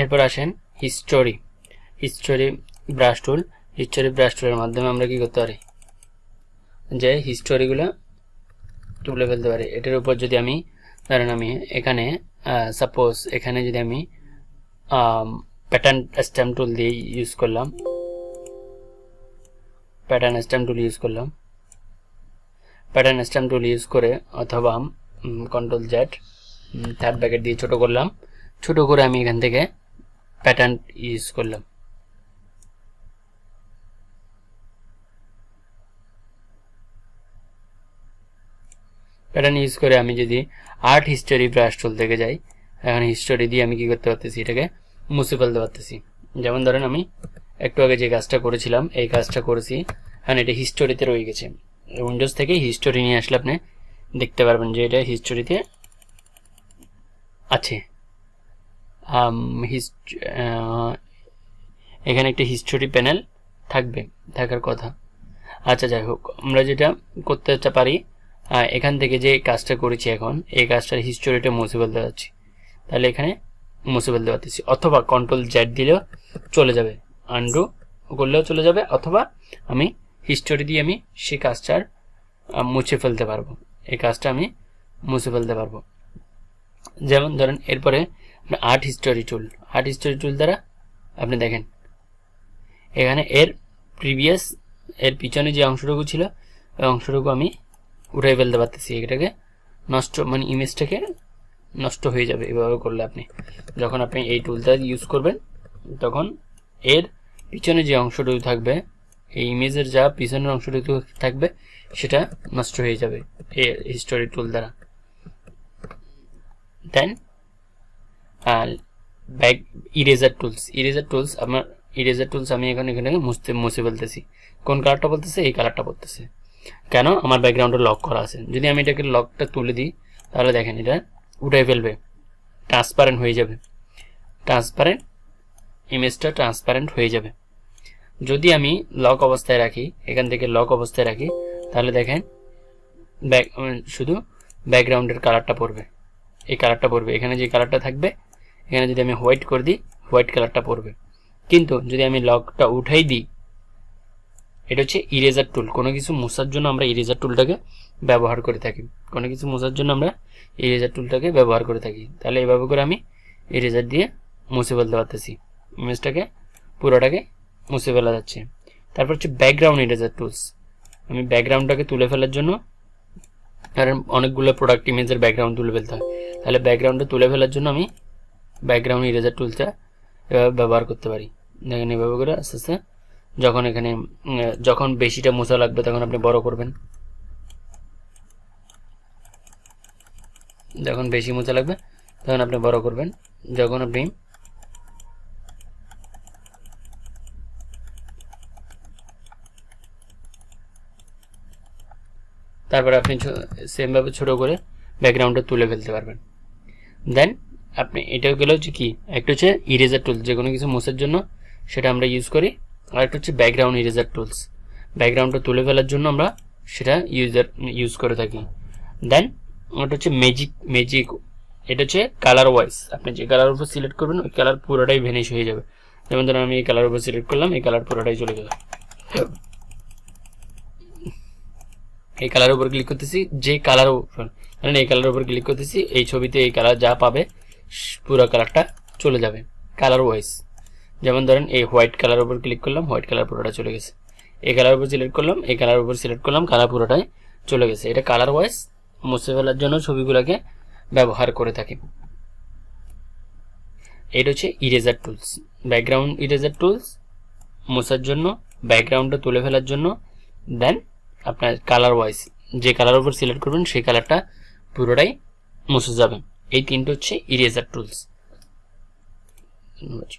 এরপর আসেন history history brush tool history brush টুলের মাধ্যমে আমরা কি করতে পারি? যে হিস্টোরিগুলো তুলে ফেলতে পারি। এটার উপর যদি আমি, ধরেন আমি এখানে সাপোজ এখানে যদি আমি প্যাটার্ন স্ট্যাম্প টুল দিয়ে ইউজ করলাম প্যাটার্ন স্ট্যাম্প টুল ইউজ করলাম প্যাটার্ন স্ট্যাম্প টুল ইউজ করে অথবা কন্ট্রোল জেড থার্ড ব্যাকেট দিয়ে ছোট করলাম। ছোট করে আমি এখান থেকে প্যাটার্ন ইউজ করলাম। প্যাটার্ন ইউজ করে আমি যদি আর্ট হিস্টোরি ব্রাশ টুল থেকে যাই, এখন হিস্টোরি দিয়ে আমি কি করতে পারতেছি? এটাকে মুছে ফেলতে পারতেছি। যেমন ধরেন আমি একটু আগে যে কাজটা করেছিলাম, এই কাজটা করেছি, এখন এটা হিস্টোরিতে রয়ে গেছে। উইন্ডোজ থেকে হিস্টোরি নিয়ে আসলে আপনি দেখতে পারবেন যে এটা হিস্টোরিতে আছে। এখানে একটা হিস্টোরি প্যানেল থাকবে, থাকার কথা। আচ্ছা যাই হোক, আমরা যেটা করতে পারি এখান থেকে যে কাজটা করেছি এখন, এই কাজটার হিস্টোরিটা মুছে ফেলতে পারছি তাহলে এখানে মুছে ফেলতে পারতেছি। অথবা কন্ট্রোল জেড দিলেও চলে যাবে আন্ডু করলেও চলে যাবে, অথবা আমি হিস্টোরি দিয়ে আমি সেই কাজটার মুছে ফেলতে পারব। এই কাজটা আমি মুছে ফেলতে পারব। যেমন ধরেন, এরপরে art history tool art history tool দ্বারা আপনি দেখেন। এখানে এর প্রিভিয়াস এর পিছনে যে অংশটুকু ছিল, ওই অংশটুকু আমি উঠাই ফেলতে পারতেছি। এটাকে নষ্ট মানে ইমেজটাকে নষ্ট হয়ে যাবে এভাবে করলে আপনি। যখন আপনি এই টুলটা ইউজ করবেন, তখন এর পিছনে যে অংশটুকু থাকবে, এই ইমেজের যা পিছনের অংশটুকু থাকবে, সেটা নষ্ট হয়ে যাবে এই হিস্টোরি টুল দ্বারা। Then back eraser tools eraser tools আমার ইরেজার টুলস আমি এখন এখানে মুছতে, মুছে ফেলতেছি। কোন কালারটা বলতেছে? এই কালারটা বলতেছে। কেন? আমার ব্যাকগ্রাউন্ডে লক করা আছে। যদি আমি এটাকে লকটা তুলে দিই, তাহলে দেখেন এটা উঠাই ফেলবে। ট্রান্সপারেন্ট হয়ে যাবে। ট্রান্সপারেন্ট ইমেজটা ট্রান্সপারেন্ট হয়ে যাবে। যদি আমি লক অবস্থায় রাখি, এখান থেকে লক অবস্থায় রাখি, তাহলে দেখেন ব্যাক শুধু ব্যাকগ্রাউন্ডের কালারটা পড়বে। এই কালারটা পড়বে। এখানে যে কালারটা থাকবে এখানে যদি আমি হোয়াইট করে দিই হোয়াইট কালারটা পড়বে। কিন্তু যদি আমি লকটা উঠাই দিই, এটা হচ্ছে ইরেজার টুল কোনো কিছু মোছার জন্য আমরা ইরেজার টুলটাকে ব্যবহার করে থাকি। কোনো কিছু মোছার জন্য আমরা ইরেজার টুলটাকে ব্যবহার করে থাকি। তাহলে এভাবে করে আমি ইরেজার দিয়ে মুছে ফেলতে পারতেছি। ইমেজটাকে, পুরোটাকে মুছে ফেলা যাচ্ছে। তারপর হচ্ছে ব্যাকগ্রাউন্ড ইরেজার টুলস আমি ব্যাকগ্রাউন্ডটাকে তুলে ফেলার জন্য কারণ অনেকগুলো প্রোডাক্ট ইমেজের ব্যাকগ্রাউন্ড তুলে ফেলতে হয়। তাহলে ব্যাকগ্রাউন্ডটা তুলে ফেলার জন্য আমি ব্যাকগ্রাউন্ড ইরেজার টুলটা এভাবে ব্যবহার করতে পারি। দেখেন এভাবে করে আস্তে আস্তে যখন এখানে যখন বেশিটা মোছা লাগবে তখন আপনি বড় করবেন। যখন বেশি মোছা লাগবে তখন আপনি বড় করবেন। যখন আপনি তারপরে আপনি সেমভাবে ছোট করে ব্যাকগ্রাউন্ডটা তুলে ফেলতে পারবেন। দেন আপনি এটাও গেলে হচ্ছে কি, একটা হচ্ছে ইরেজার টুল যে কোনো কিছু মোছার জন্য, সেটা আমরা ইউজ করি। আর একটা হচ্ছে ব্যাকগ্রাউন্ড ইরেজার টুলস ব্যাকগ্রাউন্ডটা তুলে ফেলার জন্য আমরা সেটা ইউজার ইউজ করে থাকি। দেন ওটা হচ্ছে ম্যাজিক ম্যাজিক এটা হচ্ছে কালার ওয়াইজ আপনি যে কালার উপর সিলেক্ট করবেন, ওই কালার পুরোটাই ভেনিশ হয়ে যাবে। যেমন ধরুন, আমি এই কালার উপর সিলেক্ট করলাম, এই কালার পুরোটাই চলে গেল। এই কালার উপর ক্লিক করতেছি, যে কালার মানে এই কালার উপর ক্লিক করতেছি, এই ছবিতে এই কালার যা পাবে পুরো কালারটা চলে যাবে কালার ওয়াইজ যেমন ধরেন এই হোয়াইট কালার উপর ক্লিক করলাম হোয়াইট কালার পুরোটা চলে গেছে। এই কালার উপর সিলেক্ট করলাম, এই কালার উপর সিলেক্ট করলাম কালার পুরোটাই চলে গেছে। এটা কালার ওয়াইজ মুছে ফেলার জন্য ছবিগুলোকে ব্যবহার করে থাকি। এটা হচ্ছে eraser tools background eraser tools মোছার জন্য ব্যাকগ্রাউন্ডটা তুলে ফেলার জন্য দেন আপনার কালার ওয়াইজ যে কালার উপর সিলেক্ট করবেন, সেই কালারটা পুরোটাই মুছে যাবে। এই তিনটে হচ্ছে ইরেজার টুলস ধন্যবাদ।